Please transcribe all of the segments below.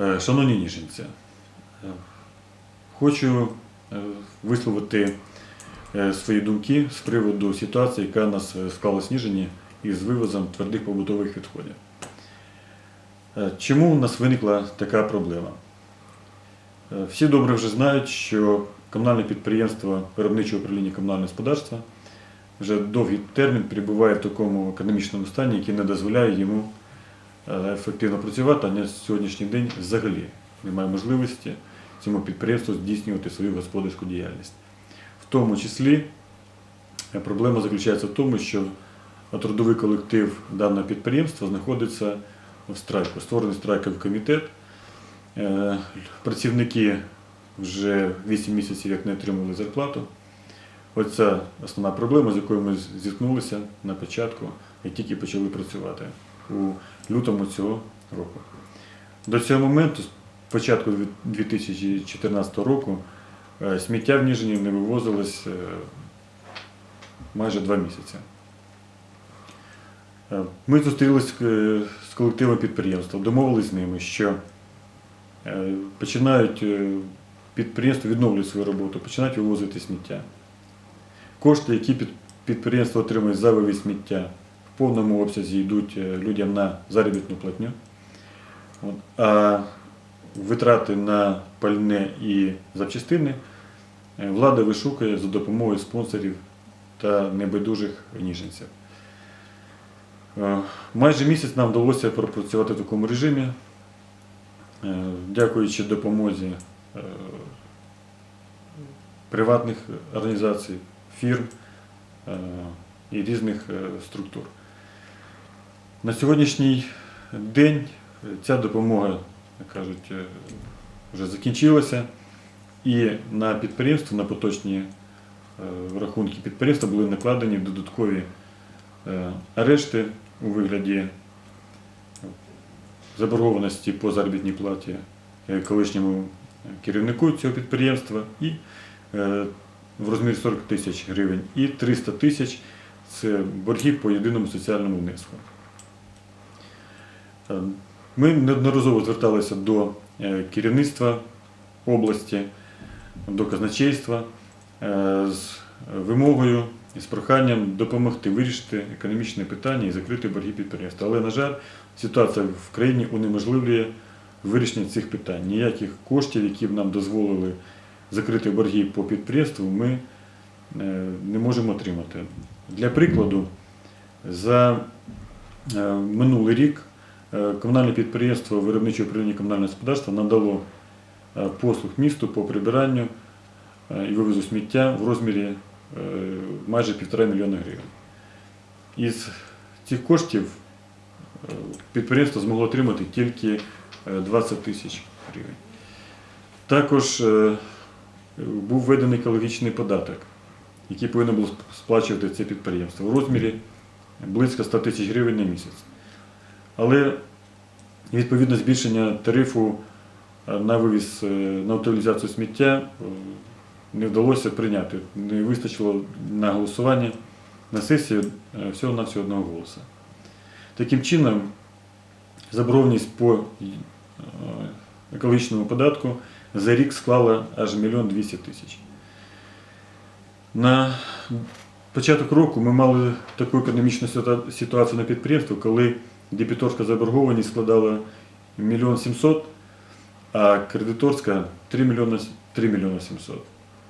Е, Шановні ніженці, е, хочу е, висловити свої думки з приводу ситуації, яка нас склалась в Ніжині із вивозом твердих побутових відходів. Чому у нас виникла така проблема? Всі добре вже знають, що комунальне підприємство виробничого управління комунального господарства вже довгий термін перебуває в такому економічному стані, який не дозволяє йому ефективно працювати, а на сьогоднішній день взагалі немає можливості цьому підприємству здійснювати свою господарську діяльність. В тому числі е, проблема заключається в тому, що трудовий колектив даного підприємства знаходиться в страйку. Створений страйковий комітет. Е, Працівники вже 8 місяців як не отримали зарплату. Оця основна проблема, з якою ми зіткнулися на початку, як тільки почали працювати у лютому цього року. До цього моменту, з початку 2014 року, е, сміття в Ніжині не вивозилось е, майже два місяці. Е, Ми зустрілися з колективом підприємства, домовились з ними, що починають підприємства відновлюють свою роботу, починають вивозити сміття. Кошти, які підприємство отримує за вивіз сміття, в повному обсязі йдуть е, людям на заробітну платню. А витрати на пальне і запчастини е, влада вишукує за допомогою спонсорів та небайдужих ніженців. Е, Майже місяць нам вдалося пропрацювати в такому режимі, дякуючи допомозі приватних організацій, фірм і різних структур. На сьогоднішній день ця допомога, як кажуть, е, вже закінчилася, і на підприємство, на поточні е, рахунки підприємства були накладені додаткові е, арешти у вигляді заборгованості по заробітній платі колишньому керівнику цього підприємства і в розмірі 40 тисяч гривень і 300 тисяч це борги по єдиному соціальному внеску. Е, Ми неодноразово зверталися до е, керівництва області, до казначейства е, з вимогою і з проханням допомогти вирішити економічне питання і закрити борги підприємства. Але, на жаль, ситуація в країні унеможливлює вирішення цих питань. Ніяких коштів, які б нам дозволили закрити борги по підприємству, ми е, не можемо отримати. Для прикладу, за минулий рік комунальне підприємство виробниче управління комунального господарства надало е, послуг місту по прибиранню е, і вивозу сміття в розмірі е, майже півтора мільйона гривень. Із цих коштів е, підприємство змогло отримати тільки е, 20 тисяч гривень. Також е, був введений екологічний податок, який повинно було сплачувати це підприємство в розмірі близько 100 тисяч гривень на місяць. Але відповідно збільшення тарифу е, на вивіз е, на утилізацію сміття е, не вдалося прийняти. Не вистачило на голосування на сесії всього на всього одного голосу. Таким чином, заборгованість по екологічному податку за рік склала аж мільйон 200 тисяч. На початок року ми мали таку економічну ситуацію на підприємстві, коли дебіторська заборгованість складала мільйон 700, а кредиторська 3 мільйони, 3 мільйони 700.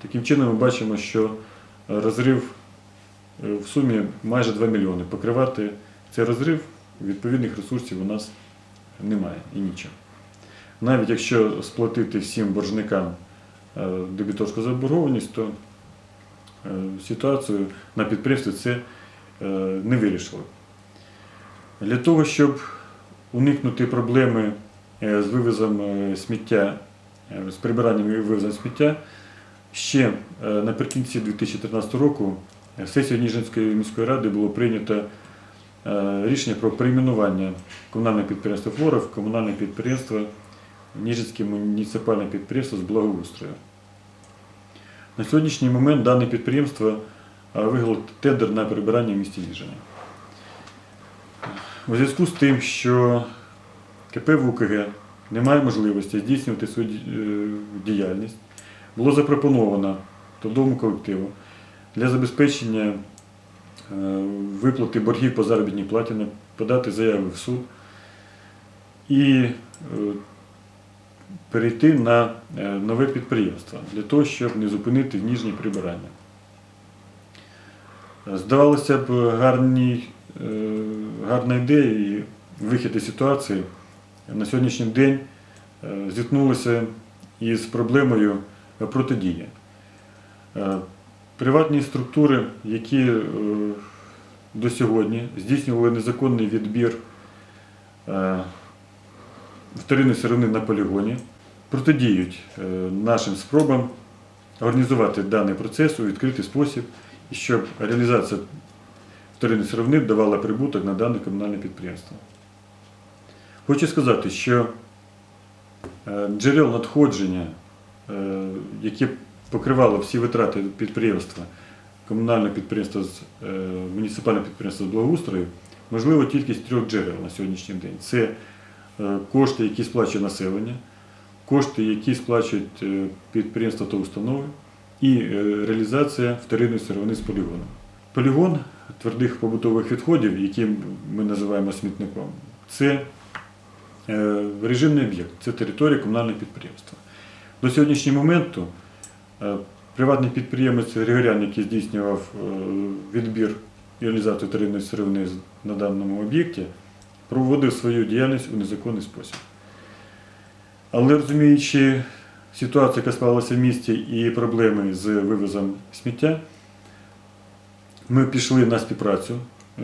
Таким чином ми бачимо, що розрив е, в сумі майже 2 мільйони. Покривати цей розрив відповідних ресурсів у нас немає і нічого. Навіть якщо сплатити всім боржникам е, дебіторську заборгованість, то е, ситуацію на підприємстві це не вирішило. Для того, щоб уникнути проблеми е, з вивозом е, сміття, е, з прибиранням і вивозом сміття, ще наприкінці 2013 року сесією Ніжинської міської ради було прийнято рішення про перейменування комунального підприємства Флора в комунальне підприємство Ніжинське муніципальне підприємство з благоустрою. На сьогоднішній момент дане підприємство виграло тендер на прибирання в місті Ніжині. У зв'язку з тим, що КП ВУКГ немає можливості здійснювати свою е, діяльність, було запропоновано трудовому колективу для забезпечення е, виплати боргів по заробітній платі подати заяви в суд і е, перейти на нове підприємство для того, щоб не зупинити ніжні прибирання. Здавалося б, гарні, гарна ідея і вихід із ситуації на сьогоднішній день е, зіткнулися із проблемою протидії. Е, Приватні структури, які е, до сьогодні здійснювали незаконний відбір е, вторинної сировини на полігоні, протидіють е, нашим спробам організувати даний процес у відкритий спосіб, щоб реалізація вторинної сировини давала прибуток на дане комунальне підприємство. Хочу сказати, що е, джерел надходження, е, які покривало всі витрати підприємства, комунального підприємства з е, муніципального підприємства з благоустрою, можливо тільки з трьох джерел на сьогоднішній день. Це кошти, які сплачує населення, кошти, які сплачують підприємства та установи, і реалізація вторинної сировини з полігону. Полігон твердих побутових відходів, які ми називаємо смітником, це е, режимний об'єкт, це територія комунального підприємства. До сьогоднішнього моменту е, приватний підприємець Григорян, який здійснював е, відбір і реалізацію вторинної сировини на даному об'єкті, проводив свою діяльність у незаконний спосіб. Але розуміючи ситуацію, яка склалася в місті, і проблеми з вивозом сміття, ми пішли на співпрацю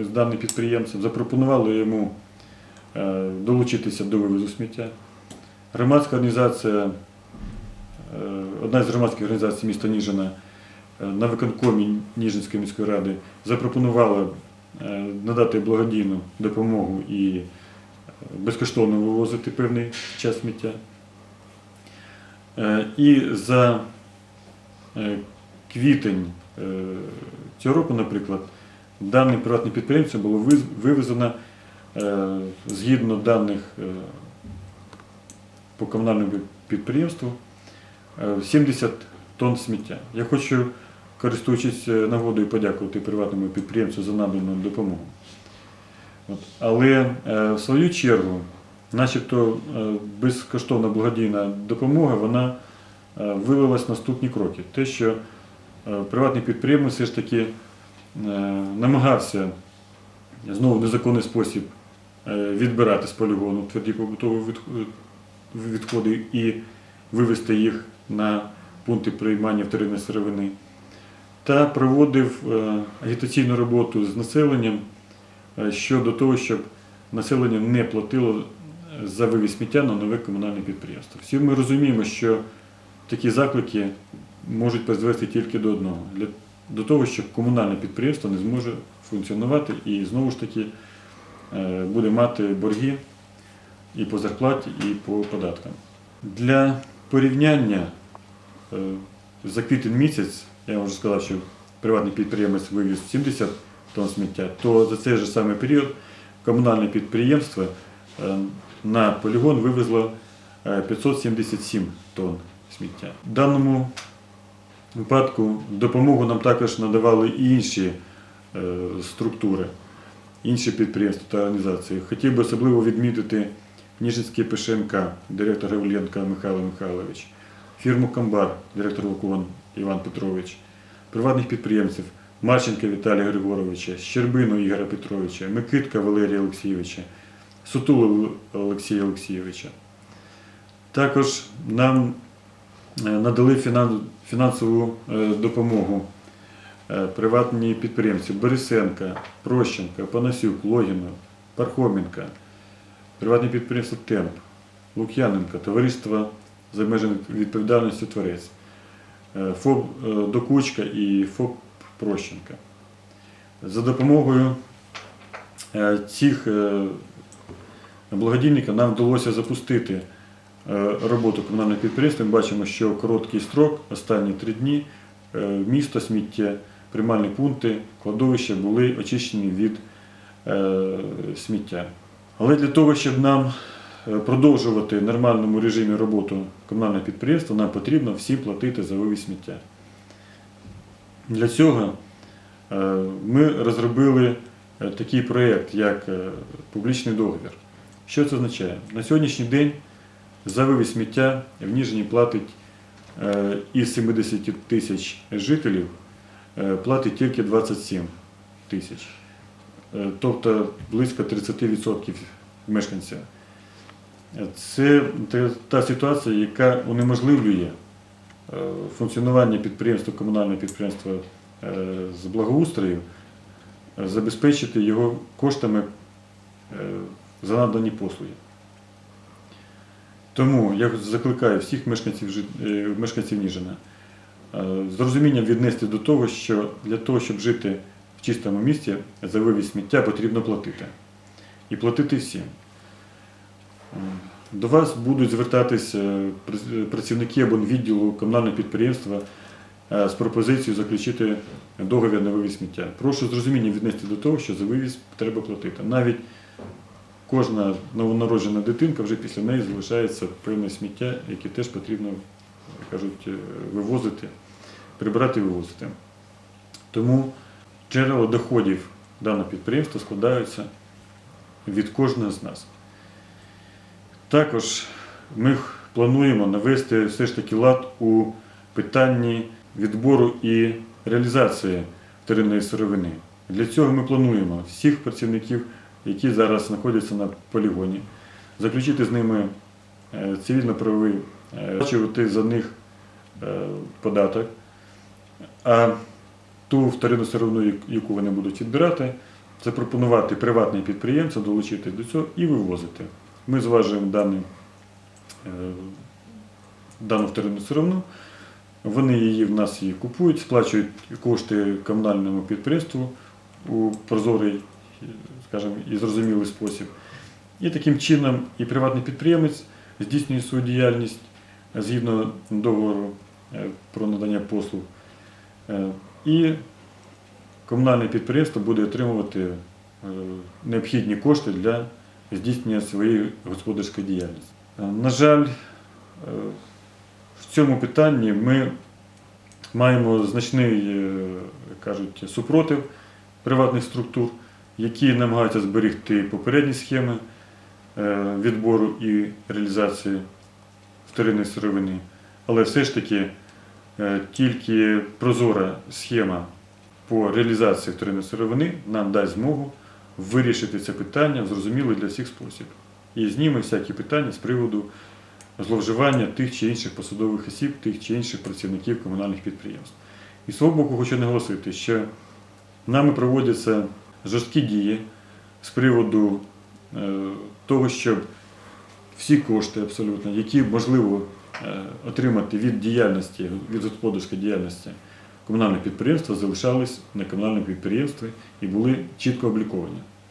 з даним підприємцем, запропонували йому е, долучитися до вивозу сміття. Громадська організація, е, одна з громадських організацій міста Ніжина е, на виконкомі Ніжинської міської ради запропонувала надати благодійну допомогу і безкоштовно вивозити певний час сміття. І за квітень цього року, наприклад, даним приватним підприємцям було вивезено е, згідно даних е, по комунальному підприємству е, 70 тонн сміття. Я хочу, користуючись е, нагодою, подякувати приватному підприємцю за надану допомогу. Але е, в свою чергу, начебто е, безкоштовна благодійна допомога, вона е, в наступні кроки. Те, що е, приватний підприємець все ж таки е, намагався знову в незаконний спосіб е, відбирати з полігону тверді побутові відходи і вивезти їх на пункти приймання вторинної сировини, та проводив е, агітаційну роботу з населенням е, щодо того, щоб населення не платило за вивіз сміття на нове комунальне підприємство. Всі ми розуміємо, що такі заклики можуть призвести тільки до одного для до того, щоб комунальне підприємство не зможе функціонувати і знову ж таки е, буде мати борги і по зарплаті, і по податкам. Для порівняння е, за квітень місяць, я вже сказав, що приватний підприємець вивіз 70 тонн сміття, то за цей же самий період комунальне підприємство е, на полігон вивезло е, 577 тонн сміття. В даному випадку допомогу нам також надавали і інші е, структури, інші підприємства та організації. Хотів би особливо відмітити Ніжинський ПШМК, директор Гавленко Михайло Михайлович, фірму Камбар, директор Лукон Іван Петрович, приватних підприємців Марченка Віталія Григоровича, Щербину Ігоря Петровича, Микитка Валерія Олексійовича, Сутула Олексія Олексійовича. Також нам надали фінансову е, допомогу е, приватні підприємці Борисенка, Прощенка, Панасюк, Логінов, Пархоменка, приватне підприємство Темп, Лук'яненко, товариство з обмеженою відповідальністю Творець, е, ФОП е, Докучка і ФОП Прощенка. За допомогою е, цих е, благодійників нам вдалося запустити е, роботу комунального підприємства. Ми бачимо, що короткий строк, останні три дні, е, місто, сміття, приймальні пункти, кладовища були очищені від е, сміття. Але для того, щоб нам е, продовжувати в нормальному режимі роботу комунального підприємства, нам потрібно всім платити за вивіз сміття. Для цього е, ми розробили е, такий проєкт, як е, публічний договір. Що це означає? На сьогоднішній день за вивіз сміття в Ніжині платить е, із 70 тисяч жителів е, платить тільки 27 тисяч. Е, Тобто близько 30% мешканців. Е, Це та- ситуація, яка унеможливлює функціонування підприємства, комунального підприємства з благоустрою, забезпечити його коштами за надані послуги. Тому я закликаю всіх мешканців, е, мешканців Ніжина е, з розумінням віднести до того, що для того, щоб жити в чистому місті, за вивіз сміття потрібно платити. І платити всім. Е, До вас будуть звертатися пр- працівники або відділу комунального підприємства з пропозицією заключити договір на вивіз сміття. Прошу з розумінням віднести до того, що за вивіз треба платити. Навіть кожна новонароджена дитинка вже після неї залишається певне сміття, яке теж потрібно, кажуть, е, вивозити, прибирати і вивозити. Тому джерела доходів даного підприємства складаються від кожного з нас. Також ми плануємо навести все ж таки лад у питанні відбору і реалізації вторинної сировини. Для цього ми плануємо всіх працівників, які зараз знаходяться на полігоні, заключити з ними е, цивільно-правовий, е, сплачувати за них е, податок, а ту вторинну сировину, яку вони будуть відбирати, запропонувати приватним підприємцям долучити до цього і вивозити. Ми зважуємо дані, е, дану вторинну сировину, вони її в нас її купують, сплачують кошти комунальному підприємству у прозорий, скажімо, і зрозумілий спосіб. І таким чином і приватний підприємець здійснює свою діяльність згідно договору е, про надання послуг. Е, І комунальне підприємство буде отримувати е, необхідні кошти для здійснення своєї господарської діяльності. Е, На жаль, е, в цьому питанні ми маємо значний, е, кажуть, супротив приватних структур, які намагаються зберегти попередні схеми е, відбору і реалізації вторинної сировини. Але все ж таки е, тільки прозора схема по реалізації вторинної сировини нам дасть змогу вирішити це питання в зрозумілий для всіх спосіб. І зніме всякі питання з приводу зловживання тих чи інших посадових осіб, тих чи інших працівників комунальних підприємств. І свого боку хочу наголосити, що нами проводяться жорсткі дії з приводу е, того, щоб всі кошти абсолютно, які можливо е, отримати від діяльності, від господарської діяльності комунального підприємства, залишались на комунальному підприємстві і були чітко обліковані.